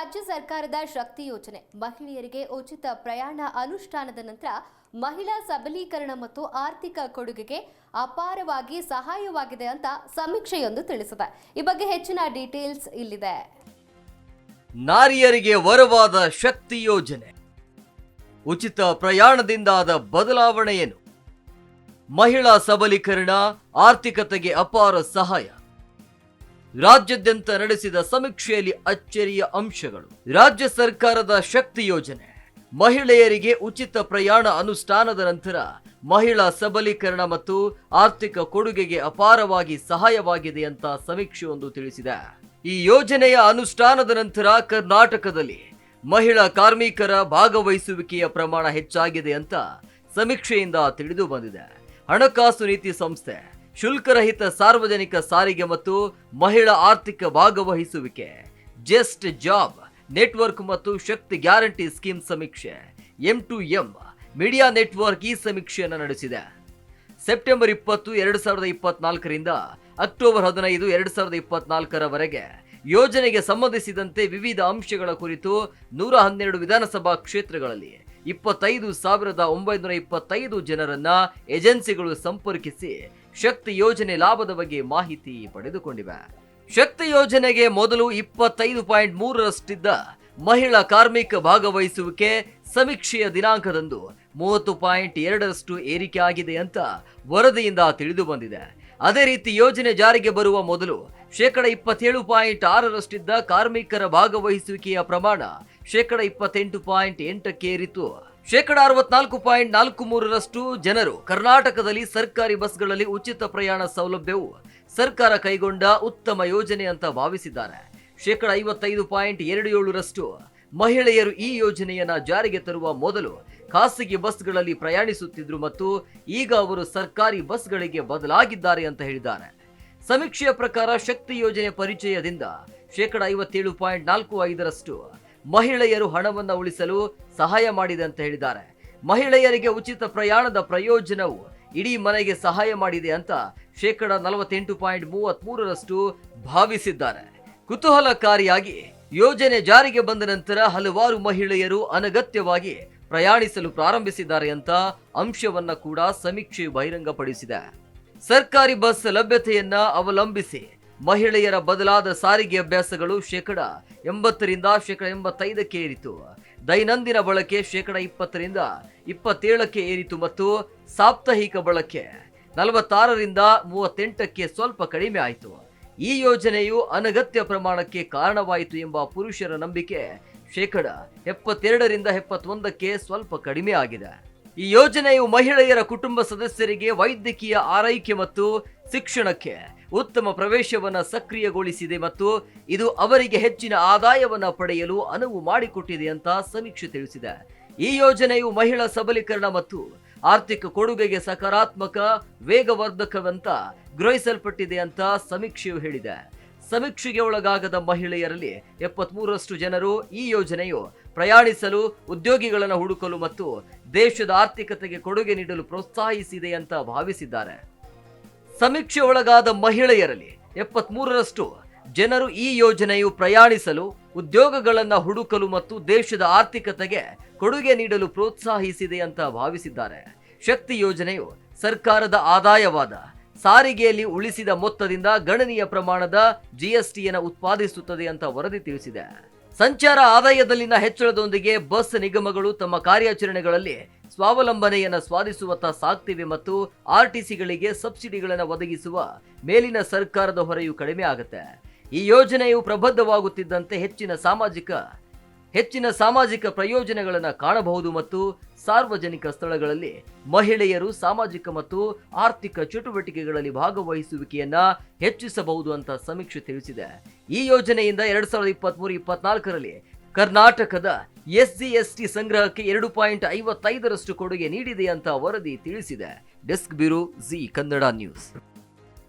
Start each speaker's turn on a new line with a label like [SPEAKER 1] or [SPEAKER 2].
[SPEAKER 1] ರಾಜ್ಯ ಸರ್ಕಾರದ ಶಕ್ತಿ ಯೋಜನೆ. ಮಹಿಳೆಯರಿಗೆ ಉಚಿತ ಪ್ರಯಾಣ ಅನುಷ್ಠಾನದ ನಂತರ ಮಹಿಳಾ ಸಬಲೀಕರಣ ಮತ್ತು ಆರ್ಥಿಕ ಕೊಡುಗೆಗೆ ಅಪಾರವಾಗಿ ಸಹಾಯವಾಗಿದೆ ಅಂತ ಸಮೀಕ್ಷೆಯೊಂದು ತಿಳಿಸಿದೆ. ಈ ಬಗ್ಗೆ ಹೆಚ್ಚಿನ ಡೀಟೇಲ್ಸ್ ಇಲ್ಲಿದೆ.
[SPEAKER 2] ನಾರಿಯರಿಗೆ ವರವಾದ ಶಕ್ತಿ ಯೋಜನೆ. ಉಚಿತ ಪ್ರಯಾಣದಿಂದಾದ ಬದಲಾವಣೆ ಏನು ಮಹಿಳಾ ಸಬಲೀಕರಣ, ಆರ್ಥಿಕತೆಗೆ ಅಪಾರ ಸಹಾಯ. ರಾಜ್ಯಾದ್ಯಂತ ನಡೆಸಿದ ಸಮೀಕ್ಷೆಯಲ್ಲಿ ಅಚ್ಚರಿಯ ಅಂಶಗಳು. ರಾಜ್ಯ ಸರ್ಕಾರದ ಶಕ್ತಿ ಯೋಜನೆ. ಮಹಿಳೆಯರಿಗೆ ಉಚಿತ ಪ್ರಯಾಣ ಅನುಷ್ಠಾನದ ನಂತರ ಮಹಿಳಾ ಸಬಲೀಕರಣ ಮತ್ತು ಆರ್ಥಿಕ ಕೊಡುಗೆಗೆ ಅಪಾರವಾಗಿ ಸಹಾಯವಾಗಿದೆ ಅಂತ ಸಮೀಕ್ಷೆಯೊಂದು ತಿಳಿಸಿದೆ. ಈ ಯೋಜನೆಯ ಅನುಷ್ಠಾನದ ನಂತರ ಕರ್ನಾಟಕದಲ್ಲಿ ಮಹಿಳಾ ಕಾರ್ಮಿಕರ ಭಾಗವಹಿಸುವಿಕೆಯ ಪ್ರಮಾಣ ಹೆಚ್ಚಾಗಿದೆ ಅಂತ ಸಮೀಕ್ಷೆಯಿಂದ ತಿಳಿದು ಬಂದಿದೆ. ಹಣಕಾಸು ನೀತಿ ಸಂಸ್ಥೆ ಶುಲ್ಕರಹಿತ ಸಾರ್ವಜನಿಕ ಸಾರಿಗೆ ಮತ್ತು ಮಹಿಳಾ ಆರ್ಥಿಕ ಭಾಗವಹಿಸುವಿಕೆ, ಜಸ್ಟ್ ಜಾಬ್, ನೆಟ್ವರ್ಕ್ ಮತ್ತು ಶಕ್ತಿ ಗ್ಯಾರಂಟಿ ಸ್ಕೀಮ್ ಸಮೀಕ್ಷೆ M to M media network ಈ ಸಮೀಕ್ಷೆಯನ್ನು ನಡೆಸಿದೆ. ಸೆಪ್ಟೆಂಬರ್ ಇಪ್ಪತ್ತು, ಎರಡು ಸಾವಿರದ ಇಪ್ಪತ್ನಾಲ್ಕರಿಂದ ಅಕ್ಟೋಬರ್ ಹದಿನೈದು, ಎರಡು ಸಾವಿರದ ಇಪ್ಪತ್ನಾಲ್ಕರವರೆಗೆ ಯೋಜನೆಗೆ ಸಂಬಂಧಿಸಿದಂತೆ ವಿವಿಧ ಅಂಶಗಳ ಕುರಿತು ನೂರ ಹನ್ನೆರಡು ವಿಧಾನಸಭಾ ಕ್ಷೇತ್ರಗಳಲ್ಲಿ ಇಪ್ಪತ್ತೈದು ಸಾವಿರದ ಒಂಬೈನೂರ ಇಪ್ಪತ್ತೈದು ಜನರನ್ನ ಏಜೆನ್ಸಿಗಳು ಸಂಪರ್ಕಿಸಿ ಶಕ್ತಿ ಯೋಜನೆ ಲಾಭದ ಬಗ್ಗೆ ಮಾಹಿತಿ ಪಡೆದುಕೊಂಡಿವೆ. ಶಕ್ತಿ ಯೋಜನೆಗೆ ಮೊದಲು ಇಪ್ಪತ್ತೈದು ಪಾಯಿಂಟ್ ಮೂರರಷ್ಟಿದ್ದ ಮಹಿಳಾ ಕಾರ್ಮಿಕ ಭಾಗವಹಿಸುವಿಕೆ ಸಮೀಕ್ಷೆಯ ದಿನಾಂಕದಂದು ಮೂವತ್ತು ಪಾಯಿಂಟ್ ಎರಡರಷ್ಟು ಏರಿಕೆ ಆಗಿದೆ ಅಂತ ವರದಿಯಿಂದ ತಿಳಿದು ಬಂದಿದೆ. ಅದೇ ರೀತಿ ಯೋಜನೆ ಜಾರಿಗೆ ಬರುವ ಮೊದಲು ಶೇಕಡ ಇಪ್ಪತ್ತೇಳು ಪಾಯಿಂಟ್ ಆರರಷ್ಟಿದ್ದ ಕಾರ್ಮಿಕರ ಭಾಗವಹಿಸುವಿಕೆಯ ಪ್ರಮಾಣ ಶೇಕಡ ಇಪ್ಪತ್ತೆಂಟು ಪಾಯಿಂಟ್ ಎಂಟಕ್ಕೆ ಏರಿತು. ಶೇಕಡ ಅರವತ್ನಾಲ್ಕು ಪಾಯಿಂಟ್ ನಾಲ್ಕು ಮೂರರಷ್ಟು ಜನರು ಕರ್ನಾಟಕದಲ್ಲಿ ಸರ್ಕಾರಿ ಬಸ್ಗಳಲ್ಲಿ ಉಚಿತ ಪ್ರಯಾಣ ಸೌಲಭ್ಯವು ಸರ್ಕಾರ ಕೈಗೊಂಡ ಉತ್ತಮ ಯೋಜನೆ ಅಂತ ಭಾವಿಸಿದ್ದಾರೆ. ಶೇಕಡ ಐವತ್ತೈದು ಪಾಯಿಂಟ್ ಎರಡು ಏಳರಷ್ಟು ಮಹಿಳೆಯರು ಈ ಯೋಜನೆಯನ್ನ ಜಾರಿಗೆ ತರುವ ಮೊದಲು ಖಾಸಗಿ ಬಸ್ಗಳಲ್ಲಿ ಪ್ರಯಾಣಿಸುತ್ತಿದ್ದರು ಮತ್ತು ಈಗ ಅವರು ಸರ್ಕಾರಿ ಬಸ್ಗಳಿಗೆ ಬದಲಾಗಿದ್ದಾರೆ ಅಂತ ಹೇಳಿದ್ದಾರೆ. ಸಮೀಕ್ಷೆಯ ಪ್ರಕಾರ ಶಕ್ತಿ ಯೋಜನೆ ಪರಿಚಯದಿಂದ ಶೇಕಡ ಐವತ್ತೇಳು ಪಾಯಿಂಟ್ ನಾಲ್ಕು ಐದರಷ್ಟು ಮಹಿಳೆಯರು ಹಣವನ್ನು ಉಳಿಸಲು ಸಹಾಯ ಮಾಡಿದೆ ಅಂತ ಹೇಳಿದ್ದಾರೆ. ಮಹಿಳೆಯರಿಗೆ ಉಚಿತ ಪ್ರಯಾಣದ ಪ್ರಯೋಜನವು ಇಡೀ ಮನೆಗೆ ಸಹಾಯ ಮಾಡಿದೆ ಅಂತ ಶೇಕಡ ನಲವತ್ತೆಂಟು ಪಾಯಿಂಟ್ ಮೂವತ್ತ್ ಮೂರರಷ್ಟು ಭಾವಿಸಿದ್ದಾರೆ. ಕುತೂಹಲಕಾರಿಯಾಗಿ ಯೋಜನೆ ಜಾರಿಗೆ ಬಂದ ನಂತರ ಹಲವಾರು ಮಹಿಳೆಯರು ಅನಗತ್ಯವಾಗಿ ಪ್ರಯಾಣಿಸಲು ಪ್ರಾರಂಭಿಸಿದ್ದಾರೆ ಅಂತ ಅಂಶವನ್ನ ಕೂಡ ಸಮೀಕ್ಷೆ ಬಹಿರಂಗಪಡಿಸಿದೆ. ಸರ್ಕಾರಿ ಬಸ್ ಲಭ್ಯತೆಯನ್ನ ಅವಲಂಬಿಸಿ ಮಹಿಳೆಯರ ಬದಲಾದ ಸಾರಿಗೆ ಅಭ್ಯಾಸಗಳು ಶೇಕಡ ಎಂಬತ್ತರಿಂದ ಶೇಕಡ ಎಂಬತ್ತೈದಕ್ಕೆ ಏರಿತು. ದೈನಂದಿನ ಬಳಕೆ ಶೇಕಡ ಇಪ್ಪತ್ತರಿಂದ ಇಪ್ಪತ್ತೇಳಕ್ಕೆ ಏರಿತು ಮತ್ತು ಸಾಪ್ತಾಹಿಕ ಬಳಕೆ ನಲವತ್ತಾರರಿಂದ ಮೂವತ್ತೆಂಟಕ್ಕೆ ಸ್ವಲ್ಪ ಕಡಿಮೆ ಆಯಿತು. ಈ ಯೋಜನೆಯು ಅನಗತ್ಯ ಪ್ರಮಾಣಕ್ಕೆ ಕಾರಣವಾಯಿತು ಎಂಬ ಪುರುಷರ ನಂಬಿಕೆ ಶೇಕಡ ಎಪ್ಪತ್ತೆರಡರಿಂದ ಎಪ್ಪತ್ತೊಂದಕ್ಕೆ ಸ್ವಲ್ಪ ಕಡಿಮೆ ಆಗಿದೆ. ಈ ಯೋಜನೆಯು ಮಹಿಳೆಯರ ಕುಟುಂಬ ಸದಸ್ಯರಿಗೆ ವೈದ್ಯಕೀಯ ಆರೈಕೆ ಮತ್ತು ಶಿಕ್ಷಣಕ್ಕೆ ಉತ್ತಮ ಪ್ರವೇಶವನ್ನು ಸಕ್ರಿಯಗೊಳಿಸಿದೆ ಮತ್ತು ಇದು ಅವರಿಗೆ ಹೆಚ್ಚಿನ ಆದಾಯವನ್ನು ಪಡೆಯಲು ಅನುವು ಮಾಡಿಕೊಟ್ಟಿದೆ ಅಂತ ಸಮೀಕ್ಷೆ ತಿಳಿಸಿದೆ. ಈ ಯೋಜನೆಯು ಮಹಿಳಾ ಸಬಲೀಕರಣ ಮತ್ತು ಆರ್ಥಿಕ ಕೊಡುಗೆಗೆ ಸಕಾರಾತ್ಮಕ ವೇಗವರ್ಧಕವಂತ ಗ್ರಹಿಸಲ್ಪಟ್ಟಿದೆ ಅಂತ ಸಮೀಕ್ಷೆಯು ಹೇಳಿದೆ. ಸಮೀಕ್ಷೆಗೆ ಒಳಗಾಗದ ಮಹಿಳೆಯರಲ್ಲಿ ಎಪ್ಪತ್ಮೂರರಷ್ಟು ಜನರು ಈ ಯೋಜನೆಯು ಪ್ರಯಾಣಿಸಲು, ಉದ್ಯೋಗಿಗಳನ್ನು ಹುಡುಕಲು ಮತ್ತು ದೇಶದ ಆರ್ಥಿಕತೆಗೆ ಕೊಡುಗೆ ನೀಡಲು ಪ್ರೋತ್ಸಾಹಿಸಿದೆ ಅಂತ ಭಾವಿಸಿದ್ದಾರೆ. ಸಮೀಕ್ಷೆ ಒಳಗಾದ ಮಹಿಳೆಯರಲ್ಲಿ ಎಪ್ಪತ್ಮೂರರಷ್ಟು ಜನರು ಈ ಯೋಜನೆಯು ಪ್ರಯಾಣಿಸಲು, ಉದ್ಯೋಗಗಳನ್ನು ಹುಡುಕಲು ಮತ್ತು ದೇಶದ ಆರ್ಥಿಕತೆಗೆ ಕೊಡುಗೆ ನೀಡಲು ಪ್ರೋತ್ಸಾಹಿಸಿದೆ ಅಂತ ಭಾವಿಸಿದ್ದಾರೆ. ಶಕ್ತಿ ಯೋಜನೆಯು ಸರ್ಕಾರದ ಆದಾಯವಾದ ಸಾರಿಗೆಯಲ್ಲಿ ಉಳಿಸಿದ ಮೊತ್ತದಿಂದ ಗಣನೀಯ ಪ್ರಮಾಣದ ಜಿಎಸ್ಟಿಯನ್ನು ಉತ್ಪಾದಿಸುತ್ತದೆ ಅಂತ ವರದಿ ತಿಳಿಸಿದೆ. ಸಂಚಾರ ಆದಾಯದಲ್ಲಿನ ಹೆಚ್ಚಳದೊಂದಿಗೆ ಬಸ್ ನಿಗಮಗಳು ತಮ್ಮ ಕಾರ್ಯಾಚರಣೆಗಳಲ್ಲಿ ಸ್ವಾವಲಂಬನೆಯನ್ನ ಸ್ವಾಧಿಸುವತ್ತ ಸಾಗ್ತಿವೆ ಮತ್ತು ಆರ್ಟಿಸಿಗಳಿಗೆ ಸಬ್ಸಿಡಿಗಳನ್ನು ಒದಗಿಸುವ ಮೇಲಿನ ಸರ್ಕಾರದ ಹೊರೆಯು ಕಡಿಮೆ ಆಗುತ್ತೆ. ಈ ಯೋಜನೆಯು ಪ್ರಬದ್ಧವಾಗುತ್ತಿದ್ದಂತೆ ಹೆಚ್ಚಿನ ಸಾಮಾಜಿಕ ಹೆಚ್ಚಿನ ಸಾಮಾಜಿಕ ಪ್ರಯೋಜನಗಳನ್ನು ಕಾಣಬಹುದು ಮತ್ತು ಸಾರ್ವಜನಿಕ ಸ್ಥಳಗಳಲ್ಲಿ ಮಹಿಳೆಯರು ಸಾಮಾಜಿಕ ಮತ್ತು ಆರ್ಥಿಕ ಚಟುವಟಿಕೆಗಳಲ್ಲಿ ಭಾಗವಹಿಸುವಿಕೆಯನ್ನ ಹೆಚ್ಚಿಸಬಹುದು ಅಂತ ಸಮೀಕ್ಷೆ ತಿಳಿಸಿದೆ. ಈ ಯೋಜನೆಯಿಂದ ಎರಡ್ ಸಾವಿರದ ಇಪ್ಪತ್ತ್ಮೂರು ಇಪ್ಪತ್ನಾಲ್ಕರಲ್ಲಿ ಕರ್ನಾಟಕದ ಎಸ್ಸಿ ಎಸ್ಟಿ ಸಂಗ್ರಹಕ್ಕೆ ಎರಡು ಪಾಯಿಂಟ್ ಐವತ್ತೈದರಷ್ಟು ಕೊಡುಗೆ ನೀಡಿದೆ ಅಂತ ವರದಿ ತಿಳಿಸಿದೆ. Desk bureau Zee Kannada news.